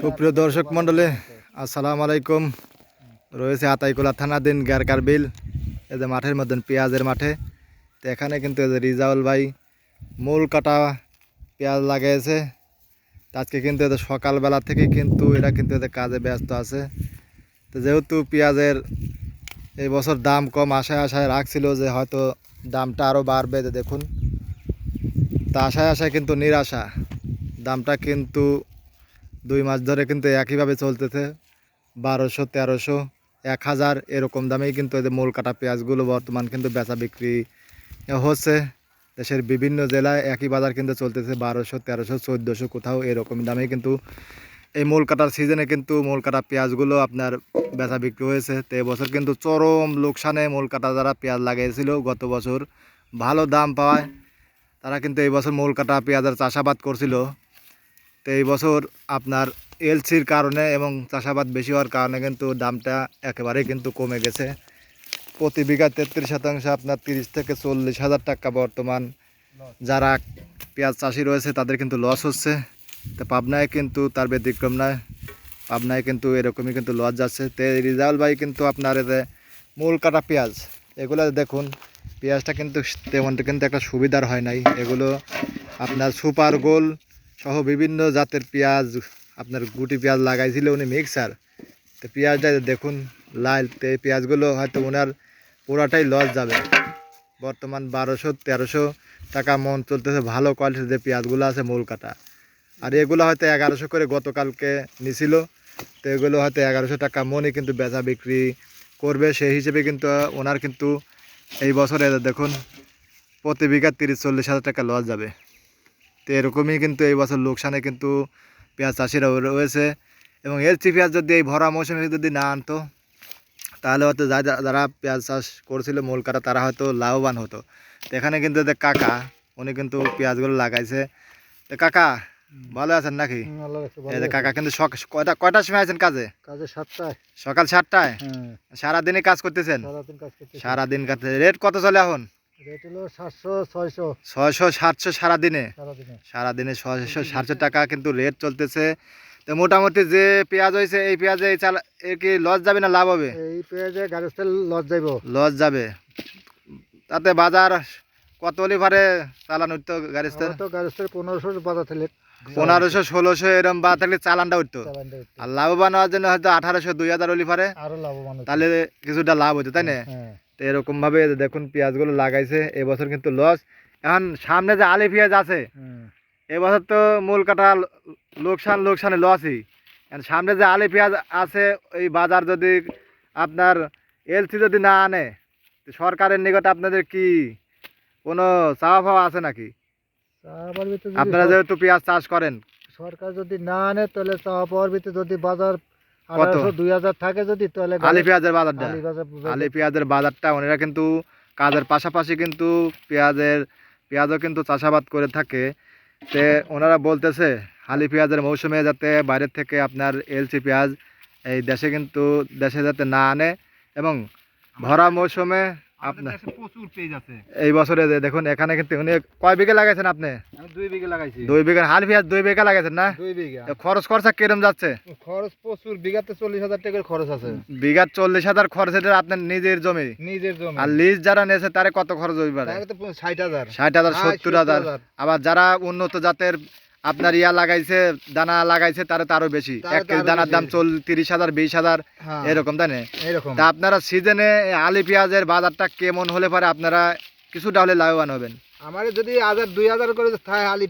সুপ্রিয় দর্শক মণ্ডলী, আসসালামু আলাইকুম। রয়েছে আতাইকুলা থানাদিন গ্যারকার বিল, এই যে মাঠের মধ্যে পেঁয়াজের মাঠে। তো এখানে কিন্তু এই যে রিজাউল ভাই মূল কাটা পেঁয়াজ লাগিয়েছে। আজকে কিন্তু এদের সকালবেলা থেকে কিন্তু এরা কিন্তু এদের কাজে ব্যস্ত আছে। তো যেহেতু পেঁয়াজের এই বছর দাম কম আশায় আশায় রাখছিল যে হয়তো দামটা আরও বাড়বে দেখুন। তা আশায় আশায় কিন্তু নিরাশা। দামটা কিন্তু দুই মাস ধরে কিন্তু একইভাবে চলতেছে। বারোশো, তেরোশো, এক হাজার এরকম দামেই কিন্তু এদের মূল কাটা পেঁয়াজগুলো বর্তমান কিন্তু বেচা বিক্রি হচ্ছে। দেশের বিভিন্ন জেলায় একই বাজার কিন্তু চলতেছে। বারোশো, তেরোশো, চোদ্দোশো কোথাও এরকম দামেই কিন্তু এই মূল কাটার সিজনে কিন্তু মূল কাটা পেঁয়াজগুলো আপনার বেচা বিক্রি হয়েছে। তো এবছর কিন্তু চরম লোকসানে মূল কাটা যারা পেঁয়াজ লাগিয়েছিল গত বছর ভালো দাম পাওয়ায় তারা কিন্তু এই বছর মূল কাটা পেঁয়াজের চাষাবাদ করছিল। তো এই বছর আপনার এলসির কারণে এবং চাষাবাদ বেশি হওয়ার কারণে কিন্তু দামটা একেবারেই কিন্তু কমে গেছে। প্রতি বিঘা তেত্রিশ শতাংশ আপনার তিরিশ থেকে চল্লিশ হাজার টাকা বর্তমান। যারা পেঁয়াজ চাষি রয়েছে, তাদের কিন্তু লস হচ্ছে। তো পাবনায় কিন্তু তার ব্যতিক্রম নয়। পাবনায় কিন্তু এরকমই কিন্তু লস যাচ্ছে। তো এই রিজাউল ভাই কিন্তু আপনার এতে মূল কাটা পেঁয়াজ, এগুলো দেখুন। পেঁয়াজটা কিন্তু তেমন কিন্তু একটা সুবিধার হয় নাই। এগুলো আপনার সুপার গোল সহ বিভিন্ন জাতের পেঁয়াজ, আপনার গুটি পেঁয়াজ লাগাইছিল উনি মিক্সার। তো পেঁয়াজটা দেখুন, লাল, তো এই পেঁয়াজগুলো হয়তো ওনার পুরাটাই লস যাবে। বর্তমান বারোশো, তেরোশো টাকা মন চলতেছে, ভালো কোয়ালিটির যে পেঁয়াজগুলো আছে মূল কাটা। আর এগুলো হয়তো এগারোশো করে গতকালকে নিছিল। তো এগুলো হয়তো এগারোশো টাকা মনই কিন্তু বেচা বিক্রি করবে। সেই হিসেবে কিন্তু ওনার কিন্তু এই বছরে দেখুন, প্রতি বিঘা তিরিশ চল্লিশ হাজার টাকা লস যাবে। তো এরকমই কিন্তু এই বছর লোকসানে কিন্তু পেঁয়াজ চাষিরা রয়েছে। এবং এলসি পেঁয়াজ যদি এই ভরা মৌসুমে যদি না আনতো, তাহলে হয়তো যা- যারা পেঁয়াজ চাষ করছিল মূল কাটা তারা হয়তো লাভবান হতো। এখানে কিন্তু কাকা, উনি কিন্তু পেঁয়াজগুলো লাগাইছে। তো কাকা ভালো আছেন নাকি? কাকা কিন্তু কয়টা কয়টার সময় আছেন কাজে? কাজে সাতটায়। সকাল সাতটায়? হ্যাঁ। সারাদিনে কাজ করতেছেন? সারাদিন কাজ রেট কত চলে এখন? ছয়শো। সাতশো সারাদিনে? সারাদিনে। ছয়শো সাতশো টাকা কিন্তু রেট চলতেছে। তো মোটামুটি যে পেঁয়াজ হয়েছে এই পেঁয়াজে এই চাল কি লস যাবে না লাভ হবে? এই পেঁয়াজে গাড়ি লস লস যাবে। তাতে বাজার কত হলে পারে চালান উঠতো তো পনেরোশো ষোলোশো বা থাকলে চালানটা উঠতো। আর লাভবান হওয়ার জন্য হয়তো আঠারোশো দুই হাজার হলে পারে। আরও লাভবান তাহলে কিছুটা লাভ হতো তাই না? হ্যাঁ। তো এরকমভাবে দেখুন পেঁয়াজগুলো লাগাইছে এবছর কিন্তু লস এখন সামনে যে আলি পেঁয়াজ আছে এবছর তো মূল কাটা লোকসান লোকসানে লসই এখন সামনে যে আলি পেঁয়াজ আছে এই বাজার যদি আপনার এলসি যদি না আনে সরকারের নিকট আপনাদের কি কোনো চাওয়া পাওয়া আছে নাকি? চাওয়ার ভিতরে আপনারা যেহেতু পেঁয়াজ চাষ করেন। সরকার যদি না আনে তাহলে চাওয়া পাওয়ার ভিতরে যদি বাজার? আঠারোশো দুই হাজার থাকে যদি তাহলে আলি পেঁয়াজের বাজারটা। আলি আলি পেঁয়াজের বাজারটা ওনারা কিন্তু কাজের পাশাপাশি কিন্তু পেঁয়াজের পেঁয়াজও কিন্তু চাষাবাদ করে থাকে। তে ওনারা বলতেছে আলি পেঁয়াজের মৌসুমে যাতে বাইরের থেকে আপনার এলসি পেঁয়াজ এই দেশে কিন্তু দেশে যাতে না আনে এবং ভরা মৌসুমে আপনার প্রচুর পেজ আছে। এই বছরে দেখুন এখানে কিন্তু কয় বিঘা লাগাইছেন আপনি? আমি দুই বিঘা লাগাইছি। দুই বিঘা হাল পেঁয়াজ দুই বিঘা লাগাইছেন না? দুই বিঘা। খরচ খরচা কিরম যাচ্ছে? খরচ প্রচুর বিঘাতে চল্লিশ হাজার টাকার খরচ আছে। বিঘা চল্লিশ হাজার খরচ এটা আপনার নিজের জমি? নিজের জমি। আর লিজ যারা নেছে তারে কত খরচ পারে? ষাট হাজার। ষাট হাজার। সত্তর হাজার। আবার যারা উন্নত জাতের আপনার ইয়া লাগাইছে দানা লাগাইছে তারা আরও বেশি। এক কেজি দানার দাম চল তিরিশ হাজার বিশ হাজার হ্যাঁ, এরকম তাই না? এরকম তা আপনারা সিজনে আলি পেঁয়াজের বাজারটা কেমন হলে পরে আপনারা কিছুটা হলে লাভবান হবেন? আমার যদি হাজার দুই হাজার করে থাকে আলি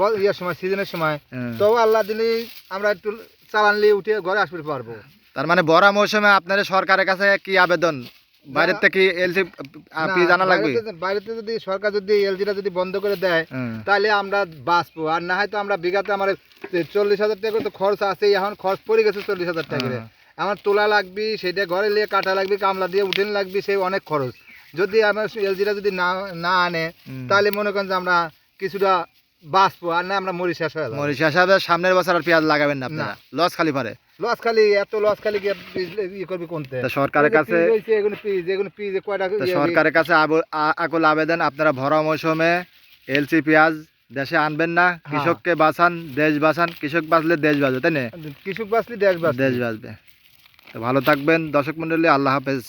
বল ইয়ার সময় সিজনের সময় তো আল্লাহ দিলে আমরা একটু চালান উঠে ঘরে আসতে পারব। তার মানে বড় মৌসুমে আপনার সরকারের কাছে কি আবেদন? বাইরের থেকে এলসি পি জানা লাগবে? বাইরেতে- যদি সরকার যদি এলজিটা যদি বন্ধ করে দেয় তাহলে আমরা বাঁচবো। আর না হয় তো আমরা বিঘাতে আমার চল্লিশ হাজার টাকা তো খরচ আছে এখন খরচ পড়ে গেছে চল্লিশ হাজার টাকা। আমার তোলা লাগবে সেটা ঘরে নিয়ে কাটা লাগবে কামলা দিয়ে উঠেন লাগবে সেই অনেক খরচ। যদি আমার এলজিটা যদি না না আনে তাহলে মনে করেন যে আমরা কিছুটা বাঁচবো আর না আমরা মরি শেষ হয়ে যাব। সামনের বছর আর পেঁয়াজ লাগাবেন না আপনারা। লস খালি পারে লস খালি এত লস খালি গিয়ে ই করবি কোনতে সরকারের কাছে ইয়ে- সরকারের কাছে আকুল আবেদন আপনারা ভরা মৌসুমে এলসি পেঁয়াজ দেশে আনবেন না কৃষককে বাঁচান দেশ বাঁচান কৃষক বাঁচলে দেশ বাঁচবে তাই না? কৃষক বাঁচলে দেশ বাঁচবে। দেশ বাঁচবে। তো ভালো থাকবেন দর্শক মন্ডলী আল্লাহ হাফেজ।